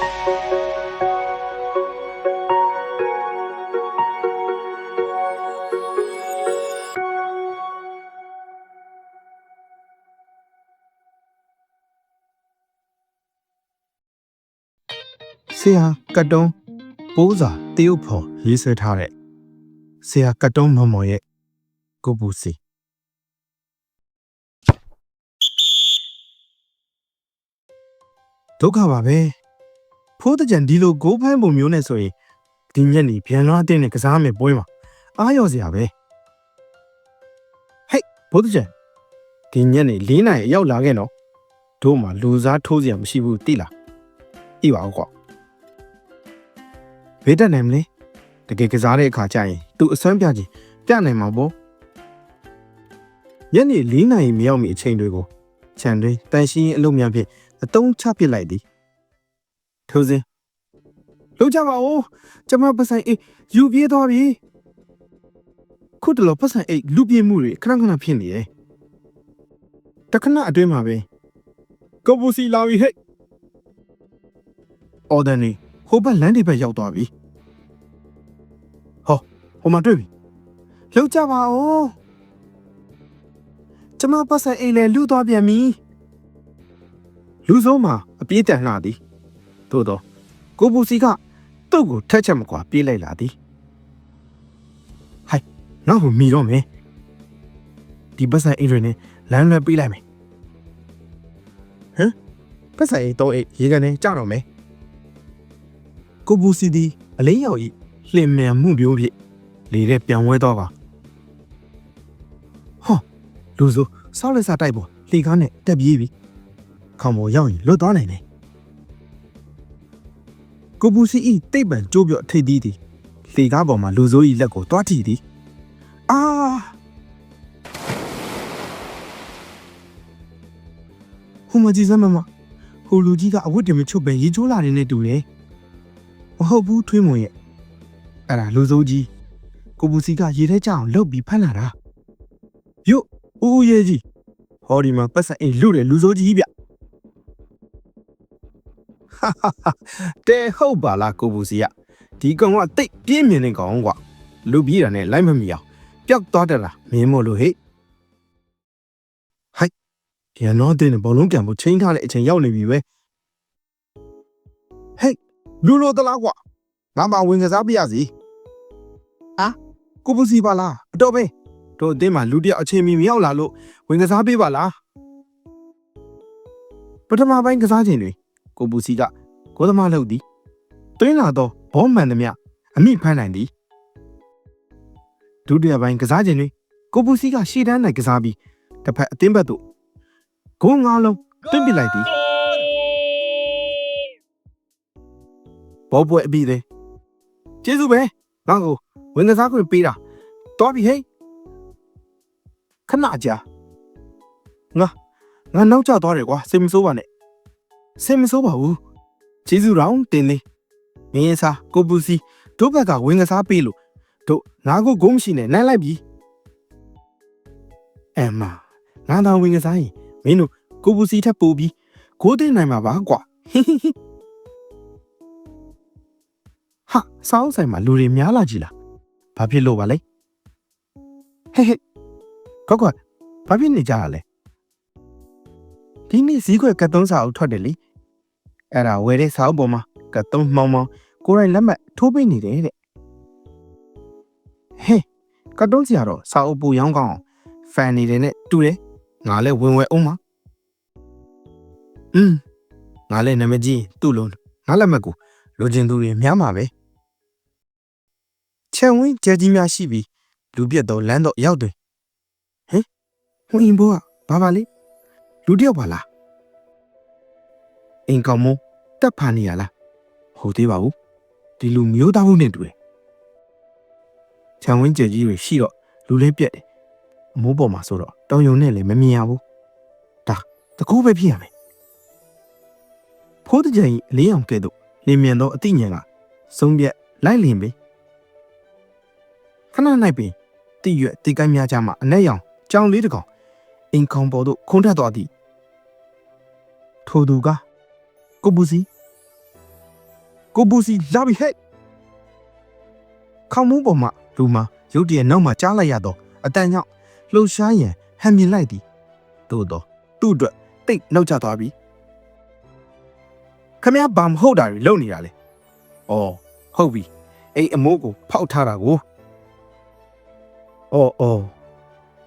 ဆရာကတ်တုံးပိုးစာတရုတ်ဖော်ရေးဆွဲထားတဲ့ဆရာကတ်တုံးမော်မော်ရဲ့ကိုပူစီဒုက္ခပါပဲ ဖိုးတကြံဒီလိုဂိုးဖမ်းပုံမျိုးနဲ့ဆိုရင်ဒီညက်နေပြန်လွှားတဲ့နဲ့ကစားမယ်ပွဲမှာအားရောစရာပဲဟဲ့ဖိုးတကြံဒီညက်နေ၄နိုင်ရောက်လာခဲ့နော်တို့မှလူစားထိုးစရာမရှိဘူးတိလားဤပါဦးကွာဘေးတက်နိုင်မလဲတကယ်ကစားတဲ့အခါကျရင်သူအစွမ်းပြခြင်းပြနိုင်မှာပေါ့ညနေ၄နာရီမရောက်မီအချိန်တွေကိုခြံတွင်တန်ရှင်းရေးအလုပ်များဖြင့်အတုံးချပစ်လိုက်သည် ထိုစဉ်လောက်ကြပါဦးကျမပတ်ဆိုင်အိတ်ယူပြေးသွားပြီခုတလောပတ်ဆိုင်အိတ်လူပြေးမှုတွေခဏခဏဖြစ်နေတယ်တခဏအတွင်းမှာပဲကိုပူစီလာပြီဟဲ့အော်ဒန်နီဟိုဘက်လမ်းတွေဘက်ရောက်သွားပြီဟောဟိုမှာတွေ့ပြီလောက်ကြပါဦးကျမပတ်ဆိုင်အိတ်လေလူသွားပြန်ပြီလူဆုံးမှာအပြေးတန်လှသည် သို့တော့ကိုပူစီကသူ့ကိုထက်ချက်မကွာပြေးလိုက်လာသည်ဟိုင်ငါ့ကိုမီတော့မယ်ဒီပတ်ဆိုင်အိတ်တွေနဲ့လမ်းလွဲပြေးလိုက်မယ်ဟမ်ပတ်ဆိုင်အိတ်တော့အိတ်ရေကနေကြတော့မယ်ကိုပူစီသည်အလေးရောက်ဤလင်မြန်မှုမျိုးဖြင့်လေတဲ့ပြန်ဝဲတော့ပါဟောလူဆိုစောက်လက်စားတိုက်ပေါ်လှေကားနဲ့တက်ပြေးပြီခေါင်ပေါ်ရောက်ရင်လွတ်သွားနိုင်တယ် ကိုပူစီဤတိတ်ပံကျိုးပြော့ထိတ်သီးသည်လှေကားပေါ်မှာလူဆိုးဤလက်ကိုတွားထိသည်အာဟိုမကြီးစမ်းမမဟိုလူကြီးကအဝတ်တင်မချုပ်ပဲရေချိုးလာတယ်နဲ့တူတယ်မဟုတ်ဘူးထွေးမွန်ရဲ့အဲ့ဒါလူစိုးကြီးကိုပူစီကရေထဲကျအောင်လှုပ်ပြီးဖမ်းလာတာယုတ်ဦးဦးရဲ့ကြီးဟောဒီမှာပတ်စံအိမ်လူတယ်လူစိုးကြီးဗျဟာဟာဟာ တဲဟုတ်ပါလားကိုပူစီကဒီကောင်ကတိတ်ပြင်းမြင်နေကောင်ကွာလူပြေးတာနဲ့လိုက်မမီအောင်ပျောက်သွားတယ်လားမင်းမို့လို့ဟဲ့ဟိုက်ဒီကနော်တဲ့ဘောလုံးကံဖို့ချင်းထားတဲ့အချိန်ရောက်နေပြီပဲဟဲ့လူလိုတလားကွာငါမှဝင်ကစားပြရစီဟာကိုပူစီပါလားအတော့ပဲတို့အတင်းမှာလူတယောက်အချိန်မီမရောက်လာလို့ဝင်ကစားပေးပါလားပထမပိုင်းကစားချိန်တွေ ကိုပူစီကကိုသမားလှုပ်သည်တွင်းလာတော့ဘောမှန်သမျှအမိဖမ်းနိုင်သည်ဒုတိယပိုင်းကစားချိန်တွေကိုပူစီကရှေ့တန်းနိုင်ကစားပြီးတစ်ဖက်အတင်းဘက်သို့ဂိုးငါးလုံးတွင်းပစ်လိုက်သည်ဘောပွဲအပြီးသေးကျေးဇူးပဲငါ့ကိုဝင်ကစားခွင့်ပေးတာတော်ပြီဟဲ့ခဏကြာငါငါနောက်ကျသွားတယ်ကွာစိတ်မဆိုးပါနဲ့ စိတ်မဆိုးပါဘူးကျေးဇူးတောင်တင်လေးမင်းရဲ့စားကိုပူစီတို့ဘက်ကဝင်ကစားပေးလို့တို့ငါကိုဂုံးမရှိနဲ့နိုင်လိုက်ပြီအမငါတောင်ဝင်ကစားရင်မင်းတို့ကိုပူစီထပ်ပို့ပြီးကိုသိနိုင်မှာပါကွာဟာစောင်းဆိုင်မှာလူတွေများလာကြည်လားဘာဖြစ်လို့ပါလဲဟဲ့ဟဲ့ကောက်ကွာဘာဖြစ်နေကြတာလဲဒီနေ့ဈေးခွက်ကတ်သုံးစာအုပ်ထွက်တယ်လေ အဲ့ဒါဝယ်တဲ့စာအုပ်ပေါ်မှာကတ်သုံးမောင်းမောင်းကိုယ်တိုင်လက်မှတ်ထိုးပေးနေတယ်တဲ့ဟဲ့ကတ်သုံးစီကတော့စာအုပ်ပူရောင်းကောင်းအောင်ဖန်နေတယ်နဲ့တူတယ်ငါလည်းဝင်ဝယ်အောင်ပါอืมငါလည်းနာမည်ကြီးသူ့လုံးငါလက်မှတ်ကိုလိုချင်သူတွေများမှာပဲခြံဝင်းကြဲကြီးများရှိပြီးလူပြက်တော့လမ်းတော့ရောက်တယ်ဟင်ဟိုအင်ဘောကဘာပါလဲလူတယောက်ပါလား အင်ကောင်မတက်ဖာနေရလားဟုတ်သေးပါဘူးဒီလူမျိုးသားဟုတ်နေတူတယ်ခြံဝင်းကြဲကြီးတွေရှိတော့လူလေးပြက်တယ်အမိုးပေါ်မှာဆိုတော့တောင်ယုံနဲ့လည်းမမြင်ရဘူးဒါတကူပဲဖြစ်ရမယ်ဖိုးတကြိမ်အလေးအောင်ကဲ့သို့လင်းမြန်သောအသိဉာဏ်ကဆုံးပြက်လိုက်လင်ပဲခဏ၌ပင်တိရွက်တိကိုင်းများကြမှအနက်ရောင်ကြောင်လေးတစ်ကောင်အင်ခေါင်ပေါ်သို့ခုန်ထက်သွားသည်ထိုသူက ကိုပူစီကိုပူစီလာပြီဟဲ့ခေါင်းမူးပေါ်မှာလူမရုတ်တရက်နောက်မှကြားလိုက်ရတော့အတန်ကြောင့်လှုပ်ရှားရန်ဟန်မြင်လိုက်သည်သို့တော့သူ့အတွက်တိတ်နှောက်ချသွားပြီခမရဘာမဟုတ်တာတွေလုပ်နေတာလေဩဟုတ်ပြီအဲ့အမိုးကိုဖောက်ထားတာကိုဩဩ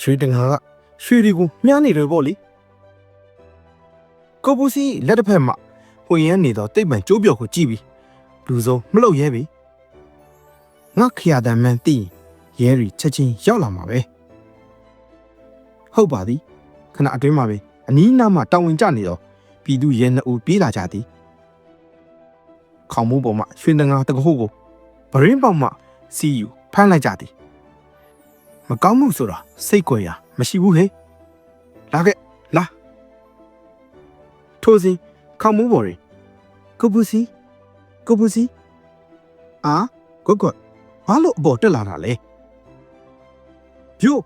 ရွှေတငါကရွှေတွေကိုမြားနေတယ်ပေါ့လေကိုပူစီလက်တစ်ဖက်မှာ ဟိုရန်နေတော့တိတ်ပံကျိုးပြော်ကိုကြည့်ပြီးလူစုံမလုပ်ရဲပြီငါခရတမ်းမှန်သိရင်ရဲရီချက်ချင်းရောက်လာမှာပဲဟုတ်ပါသည်ခဏအတွင်းမှာပဲအနီးနားမှာတောင်ဝင်ကြနေတော့ပြည်သူရဲနှစ်ဦးပြေးလာကြသည်ခေါင်းမိုးပေါ်မှာရွှေတငါတကဟုတ်ကိုဗရင်းပေါက်မှစီယူဖမ်းလိုက်ကြသည်မကောင်းမှုဆိုတာစိတ်ကြွယ်ရာမရှိဘူးဟဲ့လာခဲ့လာထိုးစင် ခေါင်းမိုးပေါ်ရင်ကိုပူစီကိုပူစီအာကိုကောဘာလို့အပေါ်တက်လာတာလဲပြို့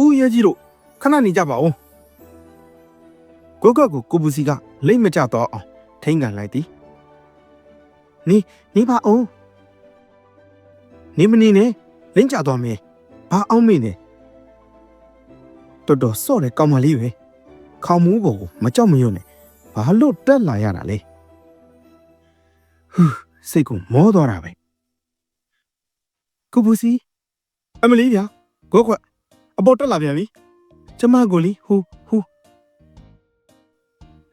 ဦးရဲကြီးတို့ခဏနေကြပါဦးကိုကောကိုကိုပူစီကလိမ့်မကြတော့အောင်ထိန်ကန်လိုက်သည်နေနေပါအောင်နေမနေနဲ့လိမ့်ကြသွားမယ်ဘာအောင်မေးနေတော်တော်စော့တဲ့ကောင်မလေးပဲခေါင်းမူးပေါ်ကိုမကြောက်မရွံ့နဲ့ ဘာလို့တက်လာရတာလဲဟူးစိတ်ကမောသွားတာပဲကိုပူစီအမလီဗျာကိုခွက်အပေါ်တက်လာပြန်ပြီကျမကိုလီဟူဟူ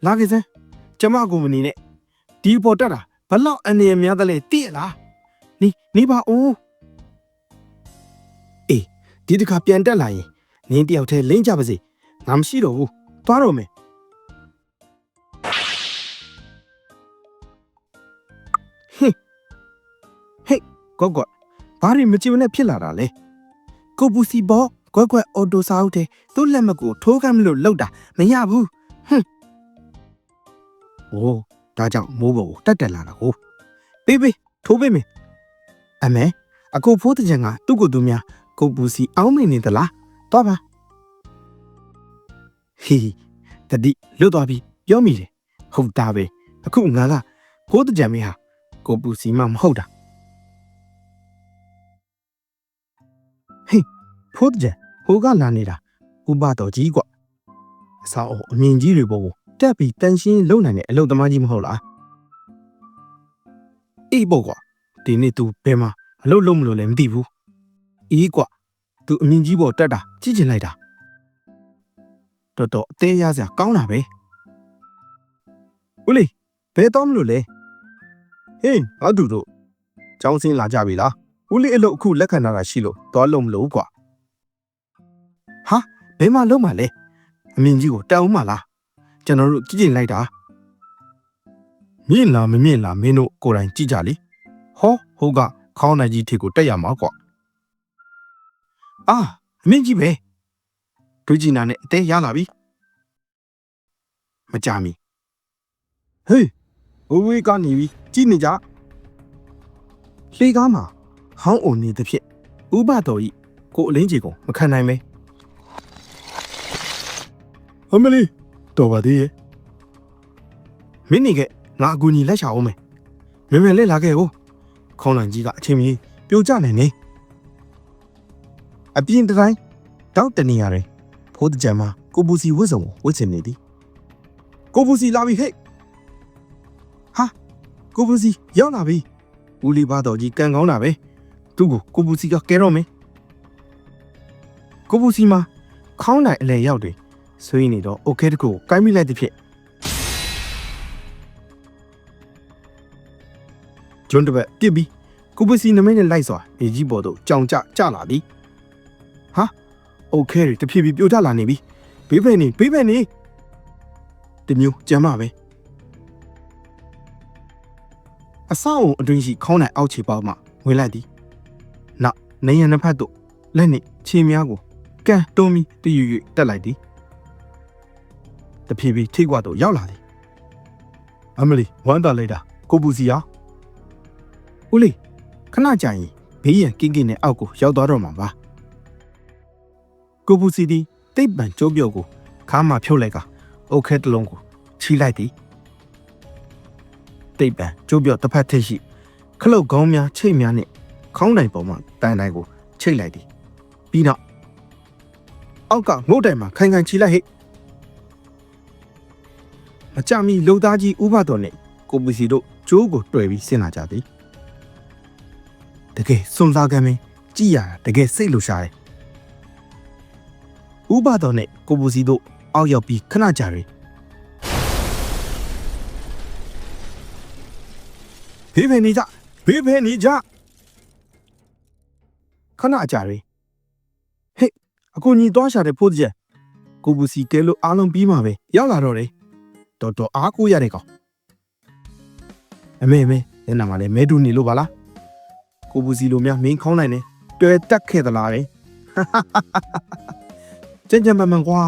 လာခဲ့စမ်းကျမကိုမနေနဲ့ဒီအပေါ်တက်တာဘလောက်အနေရများတယ်လဲတိရလားနေနေပါဦးအေးဒီတစ်ခါပြန်တက်လာရင်နင်းတယောက်တည်းလိမ့်ကြပါစေငါမရှိတော့ဘူးသွားတော့မယ် ကောကွဘာတွေမကြည့်မနဲ့ဖြစ်လာတာလဲကိုပူစီဘောကွက်ကွက်အော်တိုစာအုပ်တဲ့သူ့လက်မကိုထိုးကမ်းမလို့လောက်တာမရဘူးဟွန်းโอ้ဒါကြောင့်မိုးပေါ်ကိုတက်တက်လာတာကိုပေးပေးထိုးပေးမယ်အမေအကိုဖိုးတဲ့ချင်ကသူ့ကိုယ်သူများကိုပူစီအောင်းမိနေသလားတော့ပါဟီတတိလွတ်သွားပြီပြောမိတယ်ဟုတ်တာပဲအခုငါကဖိုးတဲ့ချင်မင်းဟာကိုပူစီမှမဟုတ်တာ ဖိုးတဲ့ချင်ဟိုကလာနေတာဥပတော်ကြီးကွအဆောအအမြင်ကြီးတွေပေါ်ကိုတက်ပြီးတန်ရှင်းလုံနိုင်တဲ့အလုပ်သမားကြီးမဟုတ်လားအေးပေါ့ကွာဒီနေ့ तू ဘယ်မှာအလုပ်လုပ်မလို့လည်းမသိဘူးအေးကွာ तू အမြင်ကြီးပေါ်တက်တာကြည့်ချင်လိုက်တာတော်တော်အသေးရစရာကောင်းတာပဲဦးလေးဘယ်တော့မလို့လဲဟေးအတူတို့ကျောင်းစင်းလာကြပြီလားဦးလေးအလုပ်အခုလက်ခံလာတာရှိလို့တော့လုံးမလို့ကွာ ဟာဘယ်မှာလုံးမှာလဲအမြင်ကြီးကိုတက်အောင်မလားကျွန်တော်တို့ကြည့်ချင်လိုက်တာမြင့်လားမမြင့်လားမင်းတို့ကိုယ်တိုင်ကြည့်ကြလေဟောဟုတ်ကခေါင်းနိုင်ကြီးထစ်ကိုတက်ရမှာကွာအာအမြင့်ကြီးပဲဒွိဂျီနာနဲ့အသေးရလာပြီမကြမီဟေးဝဝေးကနေပြီကြည့်နေကြလေကားမှာဟောင်းအိုနေတဲ့ဖြစ်ဥပတော်ကြီးကိုအလင်းကြီးကိုမခံနိုင်ပဲ အမလီတော်ပါသေးရဲ့မင်းနေကငါအကူကြီးလက်ချအောင်မယ်မင်းမလေးလာခဲ့ဟိုခေါင်းလန်ကြီးကအချိန်မီပြိုကျနေနေအပြင်းတိုင်းတောက်တနေရတယ်ဖိုးတကြံမှာကိုပူစီဝတ်စုံကိုဝတ်ချင်နေသည်ကိုပူစီလာပြီဟဲ့ဟာကိုပူစီရောက်လာပြီဦးလေးပါတော်ကြီးကန်ကောင်းတာပဲသူ့ကိုကိုပူစီကကဲတော့မယ်ကိုပူစီမှာခေါင်းနိုင်အလဲရောက်တယ် ဆွေးနေတော့โอเคတကူကိုင်းမိလိုက်တဲ့ဖြစ်ဂျွန်းတပတ်ပြစ်ပြီးကိုပစီနမိတ်နဲ့လိုက်စွာအေကြီးပေါ်သို့ကြောင်ကျကျလာသည်ဟာโอเคတဖြည်းဖြည်းပြိုထလာနေပြီဘေးဖက်နေဘေးဖက်နေတမျိုးကြမ်းပါပဲအဆောက်အုံအတွင်းရှိခေါင်းနိုင်အောက်ခြေပေါက်မှဝင်လိုက်သည်နောက်နေရနှစ်ဖက်သို့လက်နှင့်ခြေများကိုကန်တွန်းပြီးတယူ၍တက်လိုက်သည် တဖြည်းဖြည်းထိကွာသို့ရောက်လာသည်အမလီဝမ်းတာလိုက်တာကိုပူစီယာဦးလေးခဏကြာရင်ဘေးရန်ကင်းကင်းနဲ့အောက်ကိုရောက်သွားတော့မှာပါကိုပူစီဒီတိတ်ပံကျိုးပြုတ်ကိုခါမှဖြုတ်လိုက်ကအိုခဲတလုံးကိုချီလိုက်သည်တိတ်ပံကျိုးပြုတ်တစ်ဖက်ထိပ်ရှိ ခလုတ်ကောင်းများချိတ်များနဲ့ခေါင်းတိုင်ပေါ်မှာတန်တိုင်ကိုချိတ်လိုက်သည်ပြီးနောက်အောက်ကငုတ်တိုင်မှာခိုင်ခိုင်ချီလိုက်ဟိ မကြမီလုံသားကြီးဥပတော်နဲ့ကိုပူစီတို့ကျိုးကိုတွေ့ပြီးဆင်းလာကြသည်တကယ်စွန်စားကမ်းမင်းကြည်ရတာတကယ်စိတ်လိုရှာတယ်ဥပတော်နဲ့ကိုပူစီတို့အောက်ရောက်ပြီးခဏကြာပြီဖေးဖေးနေကြဖေးဖေးနေကြခဏကြာပြီဟေ့အကူညီသွားရှာတဲ့ဖို့ကျက်ကိုပူစီကဲလို့အားလုံးပြီးမှာပဲရောက်လာတော့တယ် တော်တော်အားကိုးရတဲ့ကောင်အမေအမေညနာမှာလဲမဲတူနေလို့ပါလားကိုပူစီလိုများမင်းခေါင်းနိုင်နေတွေ့တက်ခဲ့သလားလေကြင်ကြင်ပန်ပန်ကွာ